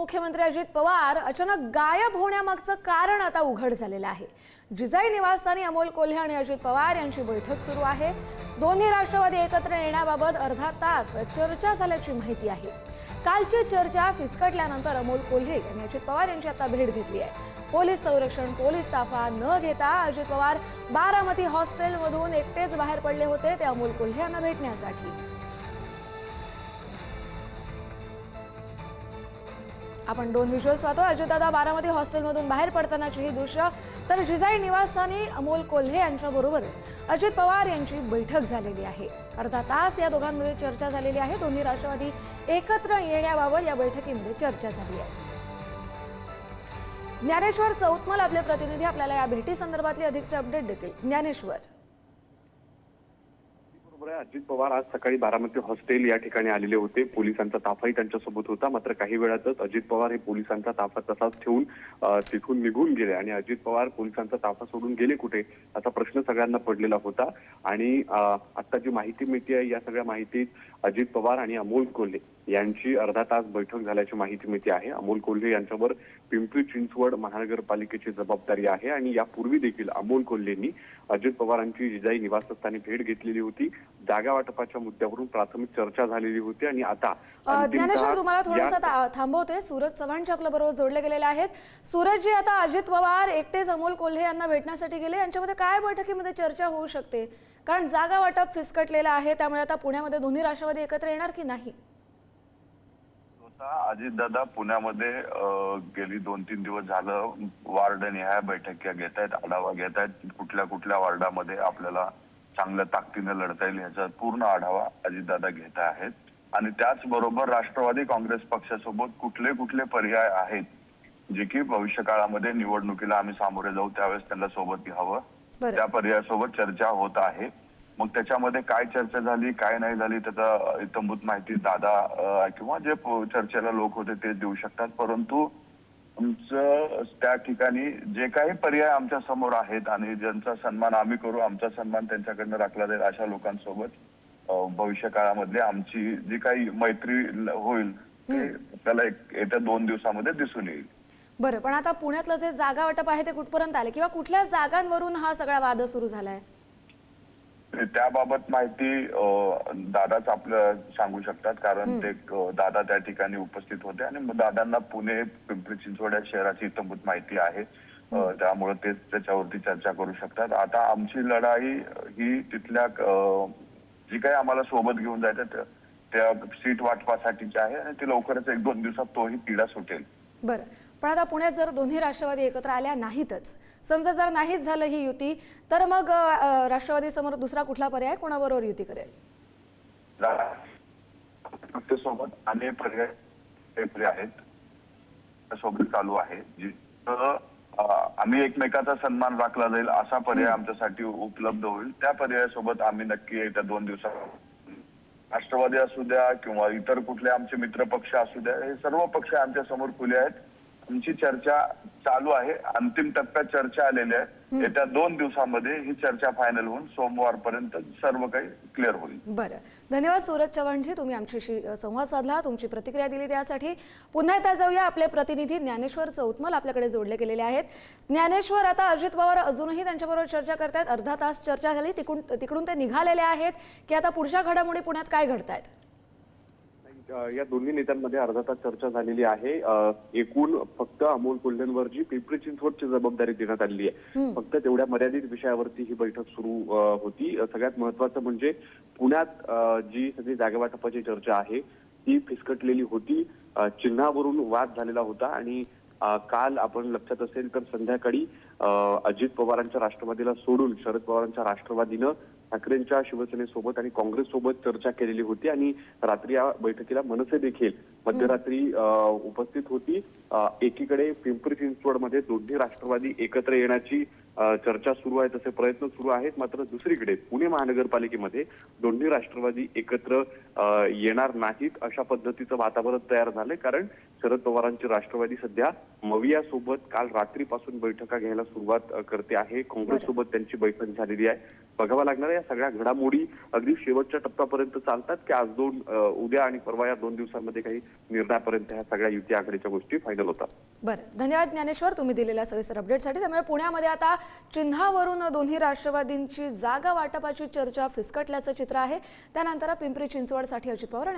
उपमुख्यमंत्री अजित पवार अचानक गायब होण्यामागचं कारण आता उघड झालेलं आहे. जिजाई निवासस्थानी अमोल कोल्हे आणि अजित पवार यांची बैठक सुरू आहे. दोन्ही राष्ट्रवादी एकत्र येण्याबाबत अर्धा तास चर्चा झाल्याची माहिती आहे. कालची चर्चा फिसकटल्यानंतर अमोल कोल्हे यांनी अजित पवार यांची आता भेट घेतली आहे. पोलीस संरक्षण पोलीस ताफा न घेता अजित पवार बारामती हॉस्टेलमधून एकटेच बाहेर पडले होते. ते अमोल कोल्हे यांना भेटण्यासाठी आपण दोन व्हिज्युअल्स पाहतो. अजितदादा बारामती हॉस्टेलमधून बाहेर पडतानाची ही दृश्य. तर जिजाई निवासस्थानी अमोल कोल्हे यांच्याबरोबर अजित पवार यांची बैठक झालेली आहे. अर्धा तास या दोघांमध्ये चर्चा झालेली आहे. दोन्ही राष्ट्रवादी एकत्र येण्याबाबत या बैठकीमध्ये चर्चा झाली आहे. ज्ञानेश्वर चौतमल आपले प्रतिनिधी आपल्याला या भेटी संदर्भातली अधिकचे अपडेट देतील. ज्ञानेश्वर. आहे. अजित पवार आज सकाळी बारामती हॉस्टेल या ठिकाणी आलेले होते. पोलिसांचा ताफाही त्यांच्यासोबत होता. मात्र काही वेळातच अजित पवार हे पोलिसांचा ताफा तसाच ठेवून तिथून निघून गेले आणि अजित पवार पोलिसांचा ताफा सोडून गेले कुठे? असा प्रश्न सगळ्यांना पडलेला होता. आणि आता जी माहिती मिळते आहे या सगळ्या माहितीत अजित पवार आणि अमोल कोल्हे यांची अर्धा तास बैठक झाल्याची माहिती मिळते आहे. अमोल कोल्हे यांच्यावर पिंपरी चिंचवड महानगरपालिकेची जबाबदारी आहे आणि यापूर्वी देखील अमोल कोल्हेंनी अजित पवारांची जिजाई निवासस्थानी भेट घेतलेली होती. जागा वाटपाच्या मुद्द्यावरून प्राथमिक चर्चा झालेली होती आणि आता ज्ञानेश्वर तुम्हाला थोडंसं थांबवते. सूरज चव्हाणच्या आपल्या बरोबर जोडले गेलेले आहेत. सूरज जी आता अजित पवार एकटेच अमोल कोल्हे यांना भेटण्यासाठी गेले. यांच्यामध्ये काय बैठकीमध्ये चर्चा होऊ शकते? कारण जागा वाटप फिसकटलेलं आहे. त्यामुळे आता पुण्यामध्ये दोन्ही राष्ट्रवादी एकत्र येणार की नाही? अजितदादा पुण्यामध्ये गेली दोन तीन दिवस झालं. वार्ड ह्या बैठक्या घेत आहेत आढावा घेत आहेत कुठल्या कुठल्या वार्डामध्ये आपल्याला चांगल्या ताकदीने लढता येईल ह्याचा पूर्ण आढावा अजितदादा घेत आहेत. आणि त्याचबरोबर राष्ट्रवादी काँग्रेस पक्षासोबत कुठले कुठले पर्याय आहेत जे की भविष्य काळामध्ये निवडणुकीला आम्ही सामोरे जाऊ त्यावेळेस त्यांना सोबत घ्यावं. त्या पर्यायासोबत चर्चा होत आहे. मग त्याच्यामध्ये काय चर्चा झाली काय नाही झाली त्याचा इतंभूत माहिती दादा किंवा जे चर्चेला लोक होते ते देऊ शकतात. परंतु आमचं त्या ठिकाणी जे काही पर्याय आमच्यासमोर आहेत आणि ज्यांचा सन्मान आम्ही करू आमचा सन्मान त्यांच्याकडनं राखला जाईल अशा लोकांसोबत भविष्य काळामधली आमची जी काही मैत्री होईल ते त्याला एक येत्या दोन दिवसामध्ये दिसून येईल. बरं पण आता पुण्यातलं जे जागा वाटप आहे ते कुठपर्यंत आले? किंवा कुठल्या जागांवरून हा सगळा वाद सुरू झालाय? त्याबाबत माहिती दादाच आपलं सांगू शकतात. कारण ते दादा त्या ठिकाणी उपस्थित होते आणि दादांना पुणे पिंपरी चिंचवड या शहराची इतंभूत माहिती आहे. त्यामुळे ते त्याच्यावरती चर्चा करू शकतात. आता आमची लढाई ही तिथल्या जी काही आम्हाला सोबत घेऊन जायचं त्या- त्या सीट वाटपासाठीची आहे आणि ती लवकरच एक दोन दिवसात तोही तिढा सुटेल. बरं. पण आता पुण्यात जर दोन्ही राष्ट्रवादी एकत्र आल्या नाहीतच समजा जर नाहीच झालं ही युती तर मग राष्ट्रवादी समोर दुसरा कुठला पर्याय कोणाबरोबर युती करेल? सोबत अनेक पर्याय आहेत. सोबत चालू आहे. आम्ही एकमेकाचा सन्मान राखला जाईल असा पर्याय आमच्यासाठी उपलब्ध होईल. त्या पर्यायासोबत आम्ही नक्की येत्या दोन दिवसात राष्ट्रवादी असू द्या किंवा इतर कुठले आमचे मित्र पक्ष असू द्या हे सर्व पक्ष आमच्यासमोर खुले आहेत. आमची चर्चा चालू आहे. अंतिम टप्प्यात चर्चा आलेली आहे. येत्या दोन दिवसामध्ये ही चर्चा फायनल होऊन सोमवारपर्यंत सर्व काही क्लिअर होईल. बरं. धन्यवाद सूरज चव्हाणजी. तुम्ही आमच्याशी संवाद साधला. तुमची प्रतिक्रिया दिली त्यासाठी. पुन्हा एकदा जाऊया आपले प्रतिनिधी ज्ञानेश्वर चौतमल आपल्याकडे जोडले गेलेले आहेत. ज्ञानेश्वर आता अजित पवार अजूनही त्यांच्याबरोबर चर्चा करतायत. अर्धा तास चर्चा झाली. तिकडून तिकडून ते निघालेले आहेत. की आता पुढच्या घडामोडी पुण्यात काय घडतायत? या दोन्ही नेत्यांमध्ये अर्धा तास चर्चा झालेली आहे. एकूण फक्त अमोल कोल्हेंवर जी पिंपरी चिंचवडची जबाबदारी देण्यात आलेली आहे. फक्त तेवढ्या मर्यादित विषयावरती ही बैठक सुरू होती. सगळ्यात महत्वाचं म्हणजे पुण्यात जी सगळी जागा वाटपाची चर्चा आहे ती फिसकटलेली होती. चिन्हावरून वाद झालेला होता आणि काल आपण लक्षात असेल तर संध्याकाळी अजित पवारांच्या राष्ट्रवादीला सोडून शरद पवारांच्या राष्ट्रवादीनं ठाकरेंच्या शिवसेनेसोबत आणि काँग्रेससोबत चर्चा केलेली होती आणि रात्री या बैठकीला मनसे देखील मध्यरात्री उपस्थित होती. एकीकडे पिंपरी चिंचवडमध्ये दोन्ही राष्ट्रवादी एकत्र येण्याची चर्चा सुरू आहे तसे प्रयत्न सुरू आहेत. मात्र दुसरीकडे पुणे महानगरपालिकेमध्ये दोन्ही राष्ट्रवादी एकत्र येणार नाहीत अशा पद्धतीचं वातावरण तयार झालंय. कारण शरद पवारांची राष्ट्रवादी सध्या मविया सोबत काल रात्रीपासून बैठका घ्यायला सुरुवात करते आहे. काँग्रेस सोबत त्यांची बैठक झालेली आहे. बघावं लागणार या सगळ्या घडामोडी अगदी शेवटच्या टप्प्यापर्यंत चालतात की आज दोन उद्या आणि परवा या दोन दिवसांमध्ये काही निर्णयापर्यंत ह्या सगळ्या युती आघाडीच्या गोष्टी फायनल होतात. बरं. धन्यवाद ज्ञानेश्वर. तुम्ही दिलेल्या सविस्तर अपडेटसाठी त्यामुळे पुण्यामध्ये आता चिन्हावरून दोन्ही राष्ट्रवादींची जागा वाटपाची चर्चा फिसकटल्याचं चित्र आहे. त्यानंतर पिंपरी चिंचवडसाठी अजित पवार